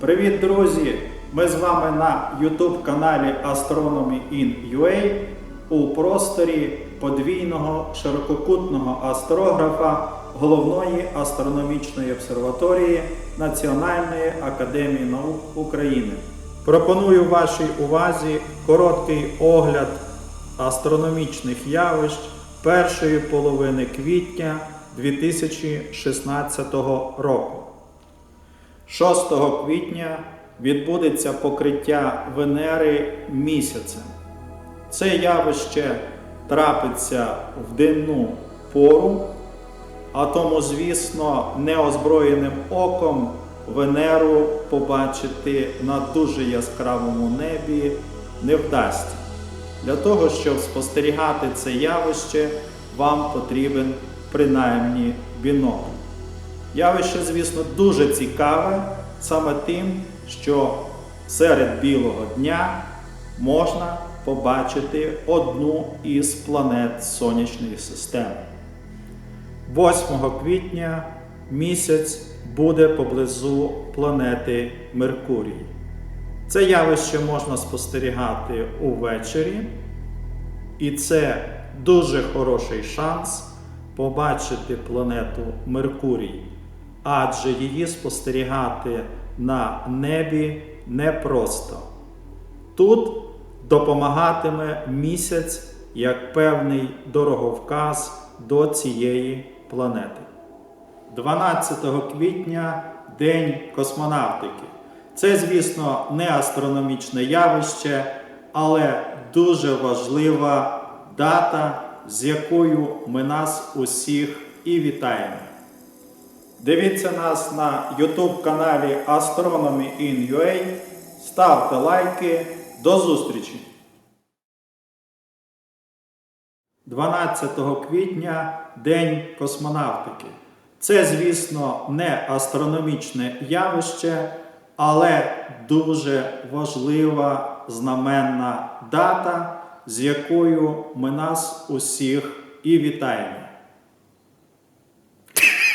Привіт, друзі! Ми з вами на YouTube каналі Astronomy in UA у просторі подвійного ширококутного астрографа головної астрономічної обсерваторії Національної академії наук України. Пропоную вашій увазі короткий огляд астрономічних явищ першої половини квітня 2016 року. 6 квітня відбудеться покриття Венери місяцем. Це явище трапиться в денну пору, а тому, звісно, неозброєним оком Венеру побачити на дуже яскравому небі не вдасться. Для того, щоб спостерігати це явище, вам потрібен принаймні бінокль. Явище, звісно, дуже цікаве саме тим, що серед білого дня можна побачити одну із планет Сонячної системи. 8 квітня місяць буде поблизу планети Меркурій. Це явище можна спостерігати увечері, і це дуже хороший шанс побачити планету Меркурій, адже її спостерігати на небі непросто. Тут допомагатиме місяць як певний дороговказ до цієї планети. 12 квітня День космонавтики. Це, звісно, не астрономічне явище, але дуже важлива дата, з якою ми нас усіх і вітаємо. Дивіться нас на YouTube каналі Astronomy in UA. Ставте лайки. До зустрічі! 12 квітня День космонавтики. Це, звісно, не астрономічне явище, але дуже важлива знаменна дата, з якою ми нас усіх і вітаємо.